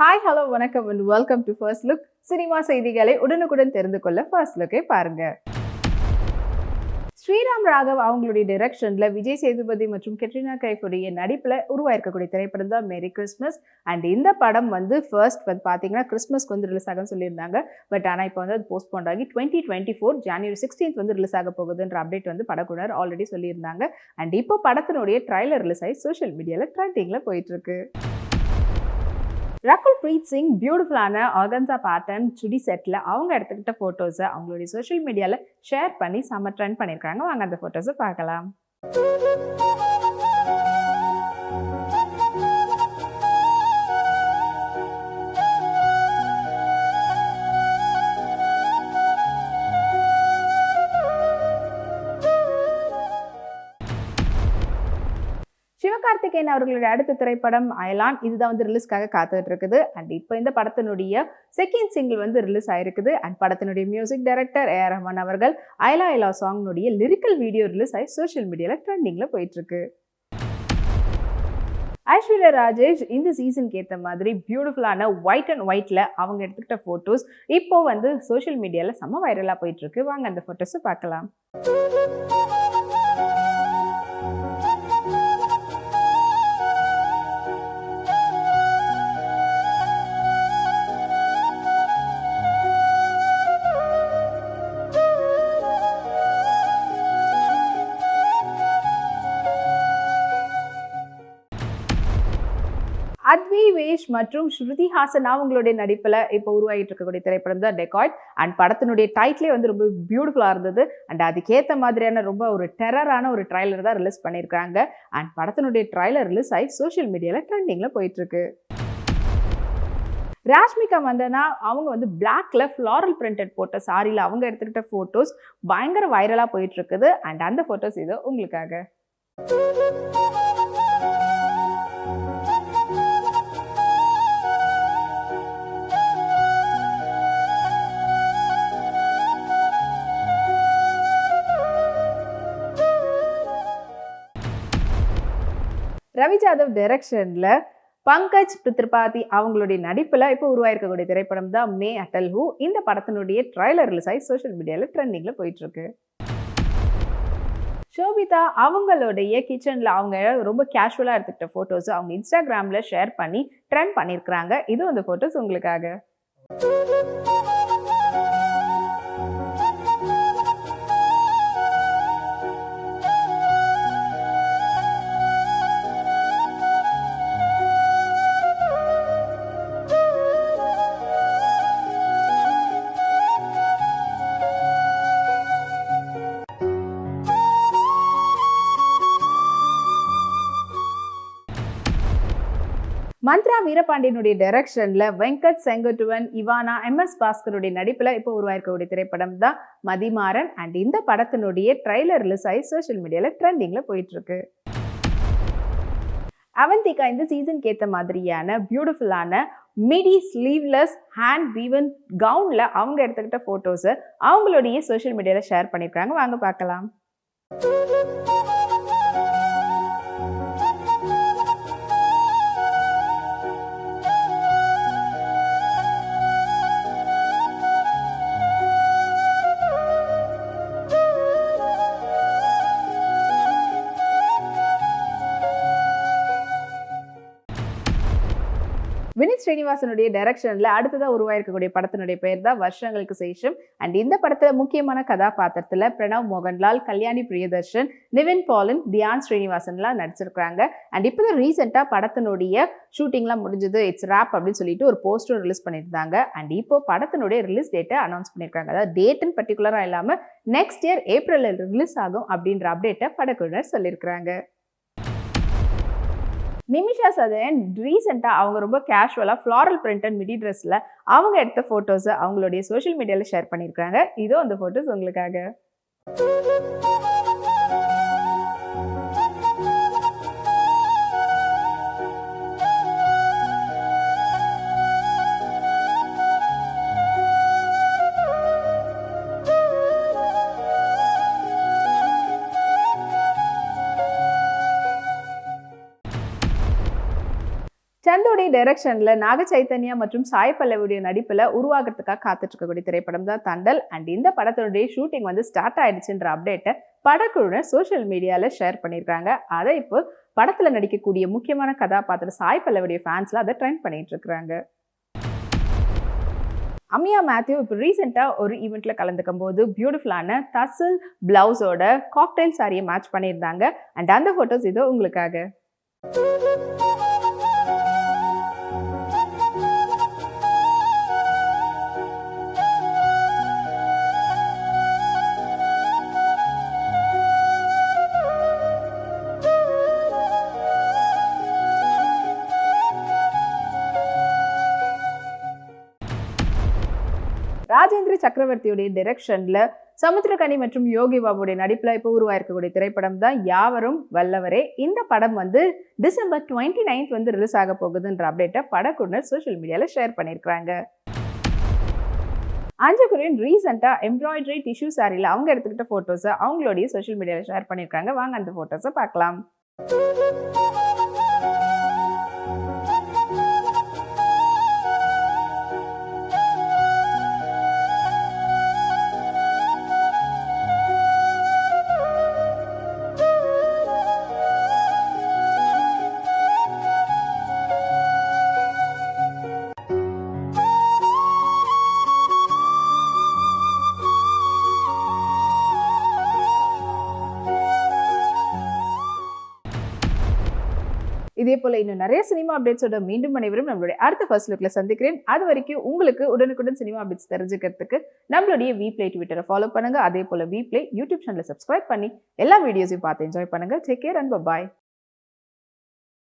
Hi hello வணக்கம் and welcome to first look cinema செய்திகளை உடனுக்குடன் தெரிந்து கொள்ள ஃபர்ஸ்ட் லுக்கை பாருங்க. ஸ்ரீராம் ராகவ் அவங்களுடைய டைரக்ஷன்ல விஜய் சேதுபதி மற்றும் கெட்ரினா கைஃபுடைய நடிப்பில் உருவாயிருக்கக்கூடிய திரைப்படம் தான் மேரி கிறிஸ்மஸ் அண்ட் இந்த படம் வந்து ஃபர்ஸ்ட் வந்து பார்த்தீங்கன்னா கிறிஸ்மஸ்க்கு வந்து ரிலீஸ் ஆகும் சொல்லியிருந்தாங்க. பட் ஆனால் இப்போ வந்து அது போஸ்ட்போன் ஆகி twenty twenty four January sixteenth வந்து ரிலீஸ் ஆக போகுதுன்ற அப்டேட் வந்து படக்குனர் ஆல்ரெடி சொல்லியிருந்தாங்க. அண்ட் இப்போ படத்தினுடைய ட்ரைலர் ரிலீஸ் ஆகி சோஷியல் மீடியாவில் ட்ரெண்டிங்கில் போயிட்டுருக்கு ரகுல் பிரீத் சிங் பியூட்டிஃபுல்லான ஆர்கன்சா பேட்டர்ன் சுடி செட்டில் அவங்க எடுத்துக்கிட்ட ஃபோட்டோஸை அவங்களுடைய சோஷியல் மீடியாவில் ஷேர் பண்ணி செம்ம ட்ரெண்ட் பண்ணியிருக்காங்க வாங்க அந்த ஃபோட்டோஸை பார்க்கலாம். சிவகார்த்திகேயன் அவர்களுடைய அடுத்த திரைப்படம் அயலான் இதுதான் வந்து ரிலீஸ்க்காக காத்துட்டு இருக்குது அண்ட் இப்போ இந்த படத்தினுடைய செகண்ட் சிங்கிள் வந்து ரிலீஸ் ஆயிருக்குது. அண்ட் படத்தினுடைய மியூசிக் டைரக்டர் ஏ ரஹ்மான் அவர்கள் அயலா அயலா சாங்னுடைய லிரிக்கல் வீடியோ ரிலீஸ் ஆகி சோஷியல் மீடியாவில் ட்ரெண்டிங்கில் போயிட்டு இருக்கு ஐஸ்வர்யா ராஜேஷ் இந்த சீசனுக்கு ஏற்ற மாதிரி பியூட்டிஃபுல்லான ஒயிட் அண்ட் ஒயிட்டில் அவங்க எடுத்துக்கிட்ட ஃபோட்டோஸ் இப்போ வந்து சோஷியல் மீடியாவில் செம்ம வைரலாக போயிட்டுருக்கு. வாங்க அந்த ஃபோட்டோஸை பார்க்கலாம். அத்வி வேஷ் மற்றும் ஸ்ருதி ஹாசனா அவங்களுடைய நடிப்பில் இப்போ உருவாகிட்டு இருக்கக்கூடிய திரைப்படம் தான் டெக்காய்ட் அண்ட் படத்தினுடைய டைட்டிலே வந்து ரொம்ப பியூட்டிஃபுல்லாக இருந்தது. அண்ட் அதுக்கேற்ற மாதிரியான ரொம்ப ஒரு டெரரான ஒரு ட்ரைலர் தான் ரிலீஸ் பண்ணியிருக்காங்க அண்ட் படத்தினுடைய ட்ரைலர் ரிலீஸ் ஆகி சோஷியல் மீடியாவில் ட்ரெண்டிங்கில் போயிட்டுருக்கு. ராஷ்மிகா மந்தனா அவங்க வந்து பிளாக்ல ஃப்ளாரல் பிரிண்டட் போட்ட சாரியில் அவங்க எடுத்துக்கிட்ட ஃபோட்டோஸ் பயங்கர வைரலாக போயிட்டு இருக்குது அண்ட் அந்த ஃபோட்டோஸ் இது உங்களுக்காக. ரவி ஜாதவ் டைரக்ஷனில் பங்கஜ் பித்ரிபாதி அவங்களுடைய நடிப்பில் இப்போ உருவாயிருக்கக்கூடிய திரைப்படம் தான் மே அட்டல் ஹூ. இந்த படத்தினுடைய ட்ரைலர் ரிலீஸ் ஆகி சோஷியல் மீடியாவில் ட்ரெண்டிங்கில் போயிட்டுருக்கு. ஷோபிதா அவங்களுடைய கிச்சனில் அவங்க ரொம்ப கேஷுவலாக எடுத்துக்கிட்ட ஃபோட்டோஸ் அவங்க இன்ஸ்டாகிராமில் ஷேர் பண்ணி ட்ரெண்ட் பண்ணியிருக்கிறாங்க. இது அந்த ஃபோட்டோஸ் உங்களுக்காக. மந்த்ரா வீரபாண்டியனுடைய டைரக்ஷனில் வெங்கட் செங்கட்டுவன் இவானா எம்எஸ் பாஸ்கருடைய நடிப்பில் இப்போ உருவாயிருக்கக்கூடிய திரைப்படம் தான் மதிமாறன். அண்ட் இந்த படத்தினுடைய ட்ரைலர் ரிலீஸ் ஆகி சோஷியல் மீடியாவில் ட்ரெண்டிங்கில் போயிட்டுருக்கு. அவந்திகா இந்த சீசனுக்கு ஏற்ற மாதிரியான பியூட்டிஃபுல்லான மிடி ஸ்லீவ்லெஸ் ஹேண்ட் வீவன் கவுனில் அவங்க எடுத்துக்கிட்ட ஃபோட்டோஸை அவங்களுடைய சோஷியல் மீடியாவில் ஷேர் பண்ணியிருக்காங்க வாங்க பார்க்கலாம். வினித் ஸ்ரீனிவாசனுடைய டைரக்ஷனில் அடுத்ததாக உருவாயிருக்கக்கூடிய படத்தினுடைய பெயர் தான் வருஷங்களுக்கு சேஷம். அண்ட் இந்த படத்தில் முக்கியமான கதாபாத்திரத்தில் பிரணவ் மோகன்லால் கல்யாணி பிரியதர்ஷன் நிவின் பாலன் தியான் ஸ்ரீனிவாசன்லாம் நடிச்சிருக்கிறாங்க. அண்ட் இப்போ தான் ரீசெண்டாக படத்தினுடைய ஷூட்டிங்லாம் முடிஞ்சது. இட்ஸ் ரேப் அப்படின்னு சொல்லிட்டு ஒரு போஸ்டர் ரிலீஸ் பண்ணியிருந்தாங்க. அண்ட் இப்போ படத்தினுடைய ரிலீஸ் டேட்டை அனௌன்ஸ் பண்ணியிருக்காங்க. அதாவது டேட்டுன்னு பர்டிகுலராக இல்லாமல் நெக்ஸ்ட் இயர் ஏப்ரலில் ரிலீஸ் ஆகும் அப்படின்ற அப்டேட்டை படக்குழுவினர் சொல்லியிருக்கிறாங்க. நிமிஷா சதன் ரீசெண்டாக அவங்க ரொம்ப கேஷுவலாக ஃப்ளாரல் பிரிண்ட் அண்ட் மிடி ட்ரெஸ்ஸில் அவங்க எடுத்த ஃபோட்டோஸை அவங்களுடைய சோஷியல் மீடியாவில் ஷேர் பண்ணியிருக்காங்க இதோ அந்த ஃபோட்டோஸ் உங்களுக்காக. டைரக்ஷனில் நாக சைத்தன்யா மற்றும் சாய் பல்லவியுடைய நடிப்பில் உருவாகிறதுக்காக காத்துட்டு இருக்கக்கூடிய திரைப்படம் தான் தண்டல். அண்ட் இந்த படத்தினுடைய ஷூட்டிங் வந்து ஸ்டார்ட் ஆயிடுச்சுன்ற அப்டேட்டை படக்குழுவினர் சோஷியல் மீடியாவில் ஷேர் பண்ணியிருக்காங்க அதை இப்போ படத்தில் நடிக்கக்கூடிய முக்கியமான கதாபாத்திரம் சாய் பல்லவியுடைய ஃபேன்ஸ்ல அதை ட்ரெண்ட் பண்ணிட்டு இருக்கிறாங்க. அமியா மேத்யூ இப்போ ரீசெண்டாக ஒரு ஈவெண்ட்டில் கலந்துக்கும் போது பியூட்டிஃபுல்லான தசல் பிளவுஸோட காக்டைல் சாரியை மேட்ச் பண்ணியிருந்தாங்க. அண்ட் அந்த ஃபோட்டோஸ் இதோ உங்களுக்காக. ராஜேந்திர சக்கரவர்த்தியுடைய டைரக்ஷன்ல சமுத்திரகனி மற்றும் யோகி பாபுடைய நடிப்பில் இப்போ உருவாயிருக்கக்கூடிய திரைப்படம் தான் யாவரும் வல்லவரே. இந்த படம் வந்து டிசம்பர் டுவெண்ட்டி நைன்த் வந்து ரிலீஸ் ஆக போகுதுன்ற அப்டேட்டை படக்குழுனர் சோஷியல் மீடியாவில் ஷேர் பண்ணியிருக்காங்க அஞ்சகுரியன் ரீசெண்டாக எம்ப்ராய்டரி டிஷ்யூ சாரியில் அவங்க எடுத்துக்கிட்ட ஃபோட்டோஸை அவங்களுடைய சோஷியல் மீடியாவில் ஷேர் பண்ணியிருக்காங்க. வாங்க அந்த ஃபோட்டோஸை பார்க்கலாம். இதே போல இன்னும் நிறைய சினிமா அப்டேட்ஸோட மீண்டும் அனைவரும் நம்மளுடைய அடுத்த ஃபர்ஸ்ட் லுக்கில் சந்திக்கிறேன். அது வரைக்கும் உங்களுக்கு உடனுக்குடன் சினிமா அப்டேட்ஸ் தெரிஞ்சுக்கிறதுக்கு நம்மளுடைய வி பிளே ட்விட்டரை ஃபாலோ பண்ணுங்க. அதே போல வி பிளே யூடியூப் சேனலை சப்ஸ்கிரைப் பண்ணி எல்லா வீடியோஸையும் பார்த்து என்ஜாய் பண்ணுங்க. Take care and bye